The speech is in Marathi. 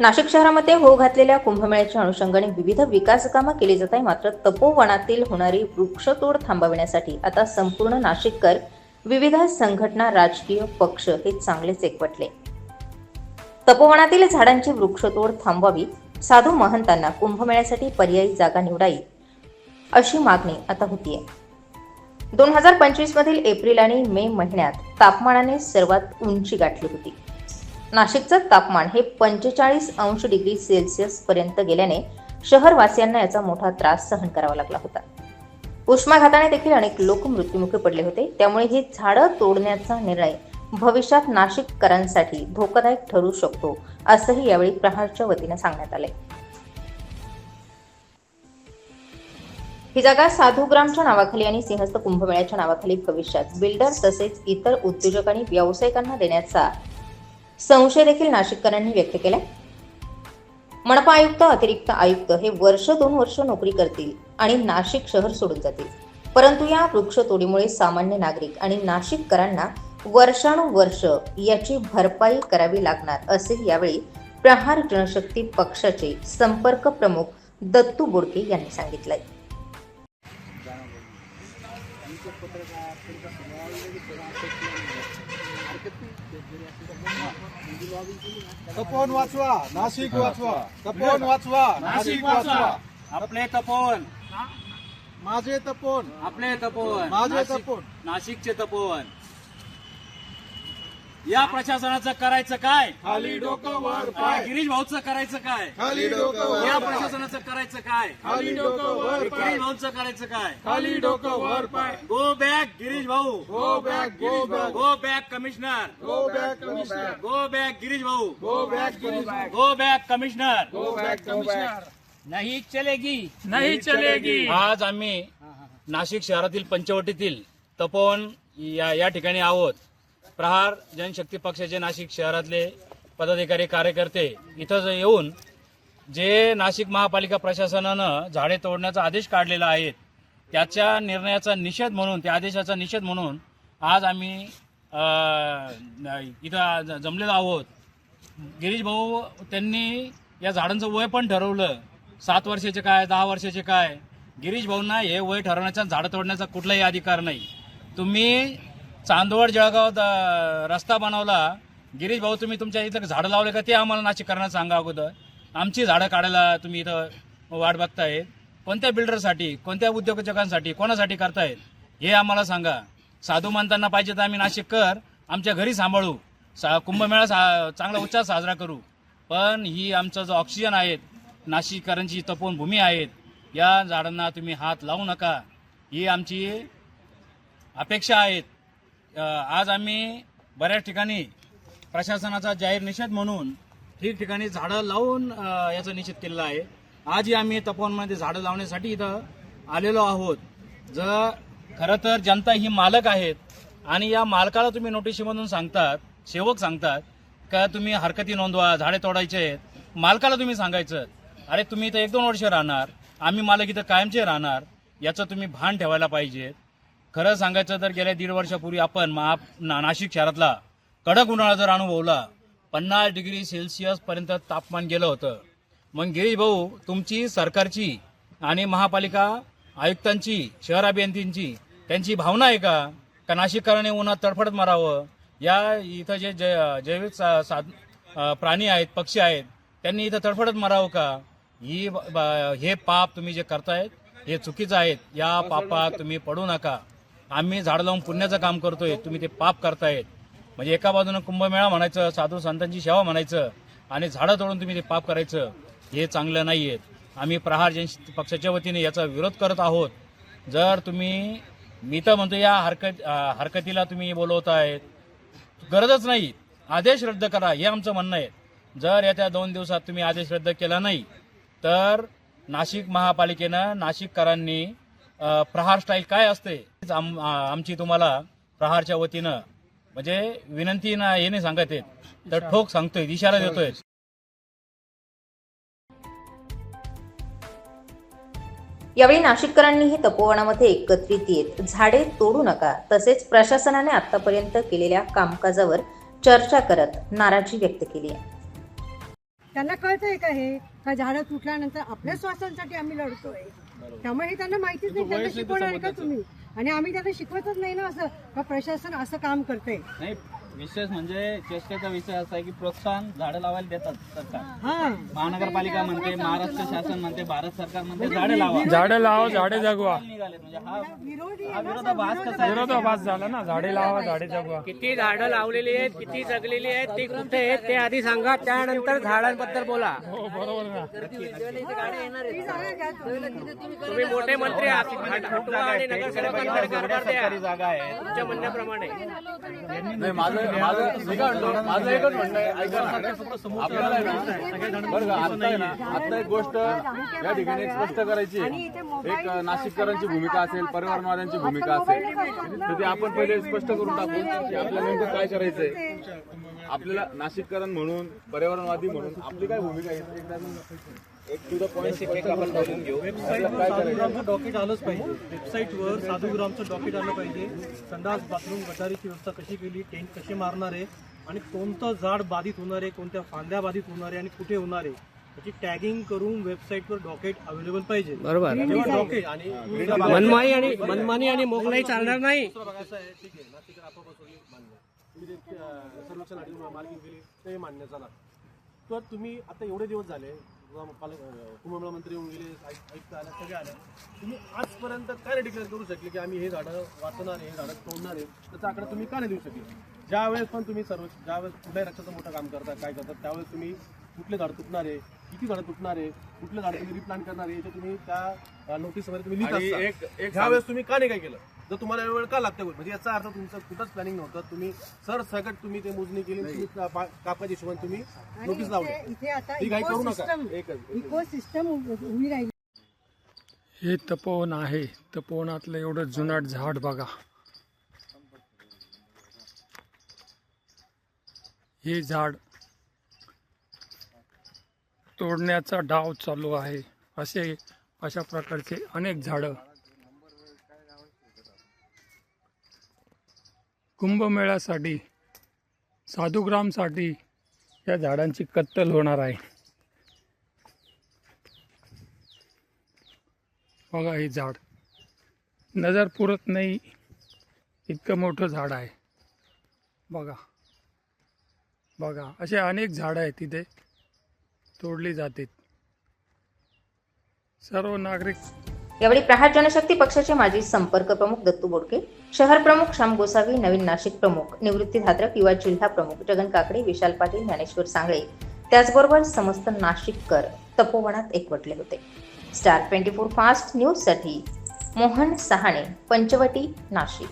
नाशिक शहरामध्ये होऊ घातलेल्या कुंभमेळ्याच्या अनुषंगाने विविध विकास कामं केली जात आहे मात्र तपोवनातील होणारी वृक्षतोड थांबविण्यासाठी आता संपूर्ण नाशिककर विविध संघटना राजकीय पक्ष हे चांगलेच एकवटले. तपोवनातील झाडांची वृक्षतोड थांबवावी साधू महंतांना कुंभमेळ्यासाठी पर्यायी जागा निवडावी अशी मागणी आता होतीये. दोन हजार पंचवीस मधील एप्रिल आणि मे महिन्यात तापमानाने सर्वात उंची गाठली होती. नाशिकचं तापमान हे पंचेचाळीस अंश डिग्री सेल्सिअस पर्यंत गेल्याने शहरवासियांना याचा मोठा त्रास सहन करावा लागला होता. उष्माघाताने देखील अनेक लोक मृत्युमुखी पडले होते. त्यामुळे ही झाडं तोडण्याचा निर्णय भविष्यात नाशिककरांसाठी धोकादायक ठरू शकतो असंही यावेळी प्रहारच्या वतीने सांगण्यात आले ही जागा साधूग्रामच्या नावाखाली आणि सिंहस्थ कुंभमेळ्याच्या नावाखाली भविष्यात बिल्डर तसेच इतर उद्योजक आणि व्यावसायिकांना देण्याचा संशय देखील नाशिककरांनी व्यक्त केला मनपा आयुक्त अतिरिक्त आयुक्त हे वर्ष दोन वर्ष नोकरी करतील आणि नाशिक शहर सोडून जातील. परंतु या वृक्षतोडीमुळे सामान्य नागरिक आणि नाशिककरांना वर्षानुवर्ष याची भरपाई करावी लागणार असे यावेळी प्रहार जनशक्ती पक्षाचे संपर्क प्रमुख दत्तू बोडके यांनी सांगितलंय. तपोवन वाचवा नाशिक वाचवा तपोवन वाचवा नाशिक वाचवा आपले तपोवन माझे तपोवन आपले तपोवन माझे नाशिक- तपोवन. नाशिकचे तपोवन या प्रशासनाचं करायचं काय? खाली डोकं वर पाय. गिरीश भाऊचं करायचं काय? खाली डोकं या वर पाय. प्रशासनाचं करायचं काय? खाली डोकं वर गिरीश पाय. भाऊचं करायचं काय? खाली डोकं वर पाय. गो बॅक गिरीश भाऊ. Go back go back go back commissioner go back commissioner go back Girish भाऊ. Go back commissioner go back commissioner go back commissioner नाही चलेगी. नहीं चलेगी. आज आम्ही नाशिक शहरातील पंचवटीतील तपोवन या या ठिकाणी आहोत. प्रहार जनशक्ती पक्षाचे नाशिक शहरातले पदाधिकारी कार्यकर्ते इथं येऊन जे नाशिक महापालिका प्रशासनानं झाडे तोडण्याचा आदेश काढलेला आहे त्याच्या निर्णयाचा निषेध म्हणून त्या आदेशाचा निषेध म्हणून आज आम्ही इथं ज- जमलेलो आहोत. गिरीश भाऊ त्यांनी या झाडांचं वय पण ठरवलं. सात वर्षाचे काय दहा वर्षाचे काय? गिरीश भाऊंना हे वय ठरवण्याचा झाडं तोडण्याचा कुठलाही अधिकार नाही. तुम्ही चांदवड जळगाव द- रस्ता बनवला. गिरीश भाऊ तुम्ही तुमच्या इथं झाडं लावले का? ते आम्हाला नाशिक करण्याचं सांगा अगोदर. आमची झाडं काढायला तुम्ही इथं वाट बघतायत कोणत्या बिल्डरसाठी कोणत्या उद्योजकांसाठी कोणासाठी करतायत हे आम्हाला सांगा. साधू मानताना पाहिजे तर आम्ही नाशिककर आमच्या घरी सांभाळू. सा कुंभमेळा सा चांगला उत्साह साजरा करू. पण ही आमचा जो ऑक्सिजन आहेत नाशिककरांची तपोवन भूमी आहेत या झाडांना तुम्ही हात लावू नका. ही आमची अपेक्षा आहेत. आज आम्ही बऱ्याच ठिकाणी प्रशासनाचा जाहीर निषेध म्हणून ठिकठिकाणी झाडं लावून याचा निषेध केलेला आहे. आजही आम्ही तपोवनमध्ये झाडं लावण्यासाठी इथं आलेलो आहोत. जर खरं तर जनता ही मालक आहेत आणि या मालकाला तुम्ही नोटिशीमधून सांगतात सेवक सांगतात का तुम्ही हरकती नोंदवा झाडे तोडायचे आहेत. मालकाला तुम्ही सांगायचं अरे तुम्ही इथं एक दोन वर्ष राहणार आम्ही मालक इथं कायमचे राहणार याचं तुम्ही भान ठेवायला पाहिजे खरं सांगायचं तर गेल्या दीड वर्षापूर्वी आपण महा ना- नाशिक शहरातला कडक उन्हाळा जर अनुभवला पन्नास डिग्री सेल्सिअसपर्यंत तापमान गेलं होतं. मग गिरीश भाऊ तुमची सरकारची आणि महापालिका आयुक्तांची शहर अभियंत्यांची त्यांची भावना आहे का? का नाशिककरांनी उन्हात तडफडत मारावं? या इथं जे जै- जैविक सा- साध प्राणी आहेत पक्षी आहेत त्यांनी इथं तडफडत मारावं का? ही हे पाप तुम्ही जे करतायत हे चुकीचं आहेत. या पापात तुम्ही पडू नका. आम्ही झाड लावून पुण्याचं काम करतोय. तुम्ही ते पाप करतायत. म्हणजे एका बाजूनं कुंभमेळा म्हणायचं साधू संतांची सेवा म्हणायचं आणि झाडं तोडून तुम्ही ते पाप करायचं हे चांगलं नाही आहेत आम्ही प्रहार जन पक्षाच्या वतीने याचा विरोध करत आहोत. जर तुम्ही मी तर म्हणतो या हरकत हरकतीला तुम्ही बोलवतायत. गरजच नाही. आदेश रद्द करा हे आमचं म्हणणं आहे. जर येत्या दोन दिवसात तुम्ही आदेश रद्द केला नाही तर नाशिक महापालिकेनं नाशिककरांनी प्रहार स्टाईल काय असते आम- आमची तुम्हाला प्रहारच्या वतीनं म्हणजे विनंती ना हे नाही सांगत आहेत तर ठोक सांगतोय इशारा देतोय. यावेळी नाशिककरांनीही तपोवनामध्ये एकत्रित येत झाडे तोडू नका तसेच प्रशासनाने आतापर्यंत केलेल्या कामकाजावर चर्चा करत नाराजी व्यक्त केली आहे. त्यांना कळतंय का हे? का झाडं तुटल्यानंतर आपल्या स्वास्थ्यांसाठी आम्ही लढतोय? त्यामुळे हे त्यांना माहितीच नाही त्यांना शिकवणार का तुम्ही? आणि आम्ही त्यांना शिकवतच नाही ना असं का प्रशासन असं काम करतंय? नाही विशेष म्हणजे चेष्टेचा विषय असा आहे की प्रोत्साहन झाडं लावायला देतात सरकार. हा. महानगरपालिका म्हणते महाराष्ट्र शासन म्हणते भारत सरकार म्हणते झाडं लावा. झाडं लावा झाडे जगवा. निघाले म्हणजे हा विरोधी हा विरोधाभास कसा आहे? विरोधाभास झाला ना झाडे लावा झाडे जगवा. किती झाडं लावलेली आहेत किती जगलेली आहेत ती कुठे आहेत ते आधी सांगा त्यानंतर झाडांबद्दल बोला. हो बरोबर ना. तुम्ही मोठे मंत्री आहात हटवा आणि नगरसेवकांकडे कारभार द्या सरकारी जागा आहे तुमच्या म्हणण्याप्रमाणे. नाही माझं माझं मी काय म्हणतो माझं एकच म्हणणं आहे ऐका ना. आपल्याला आहे ना बरं का आता आहे ना आता एक गोष्ट या ठिकाणी एक स्पष्ट करायची आहे. एक अ, नाशिककरांची भूमिका असेल परिवारवाद्यांची भूमिका असेल तर ते आपण पहिले स्पष्ट करून टाकू की आपल्याला नेमकं काय करायचंय. आपल्याला नाशिककरण म्हणून पर्यावरणवादी म्हणून आपली काय भूमिका आहे? एकदा एक टू द पॉईंट आपण बोलून घेऊ. आपल्याला काय करायचं साधूग्रामचं डॉकेट आलंच पाहिजे. वेबसाईटवर साधूग्रामचं डॉकेट आलं पाहिजे. संडास बाथरूम गटारीची व्यवस्था कशी केली टेंट कसे मारणार आहे आणि कोणतं झाड बाधित होणार आहे कोणत्या फांद्या बाधित होणार आहे आणि कुठे होणार आहे? त्याची टॅगिंग करून वेबसाईटवर डॉकेट अवेलेबल पाहिजे. बरोबर. जेव्हा डॉकेट आणि मनमाई आणि मनमानी आणि मोगलाई चालणार नाही. दुसरं बघायचं आहे ठीक आहे. नाशिक आपापासून मान्य तुम्ही ते अं, सर्वेक्षण आधी मार्किंग केली ते मान्य झाला. तर तुम्ही आता एवढे दिवस झाले पालक अं, कुंभमेळा मंत्री येऊन गेले आयुक्त आयुक्त आले सगळे आले. तुम्ही आजपर्यंत काय नाही डिक्लेअर करू शकले की आम्ही हे झाडं वाचणार आहे हे झाडं तोडणार आहे त्याचा आकडा तुम्ही का नाही देऊ शकले? ज्यावेळेस पण तुम्ही सर्व ज्यावेळेस कुठल्याही रक्षाचं मोठं काम करता काय करतात त्यावेळेस तुम्ही कुठले झाड तुटणार आहे? किती झाडं तुटणार आहे? कुठले झाड तुम्ही रिप्लांट करणार आहे? याचे तुम्ही त्या नोटीसमध्ये तुम्ही लिहित आणि असता. एक एक ह्यावेळेस तुम्ही का नाही काय केलं? जर तुम्हाला वेळ का लागते म्हणजे याचा अर्थ तुमचं कुठंच प्लॅनिंग नव्हतं. तुम्ही सर सकट तुम्ही ते मोजणी केली तुम्ही हिशोबाने तुम्ही नोटीस लावली. इथे- इथे आता करू नका. इकोसिस्टम एकच इकोसिस्टम उभी राहिली. हे तपोवन आहे. तपोवनातलं एवढं जुनाट झाड बघा. हे झाड तोडण्याचा डाव चालू आहे. असे अशा प्रकारचे अनेक झाडं. कुंभमेळ्यासाठी साधुग्रामसाठी या झाडांची कत्तल होणार आहे. बघा हे झाड. नजर पुरत नाही इतकं मोठं झाड आहे. बघा. बघा असे अनेक झाडं आहेत तिथे तोडली जाते. सर्व नागरिक यावेळी प्रहार जनशक्ती पक्षाचे माजी संपर्क प्रमुख दत्तू बोडके शहर प्रमुख श्याम गोसावी नवीन नाशिक प्रमुख निवृत्ती धात्रक युवा जिल्हा प्रमुख जगन काकडे विशाल पाटील ज्ञानेश्वर सांगळे. त्याचबरोबर समस्त नाशिककर तपोवनात एकवटले होते. स्टार ट्वेंटी फोर फास्ट न्यूजसाठी मोहन सहाणे पंचवटी नाशिक.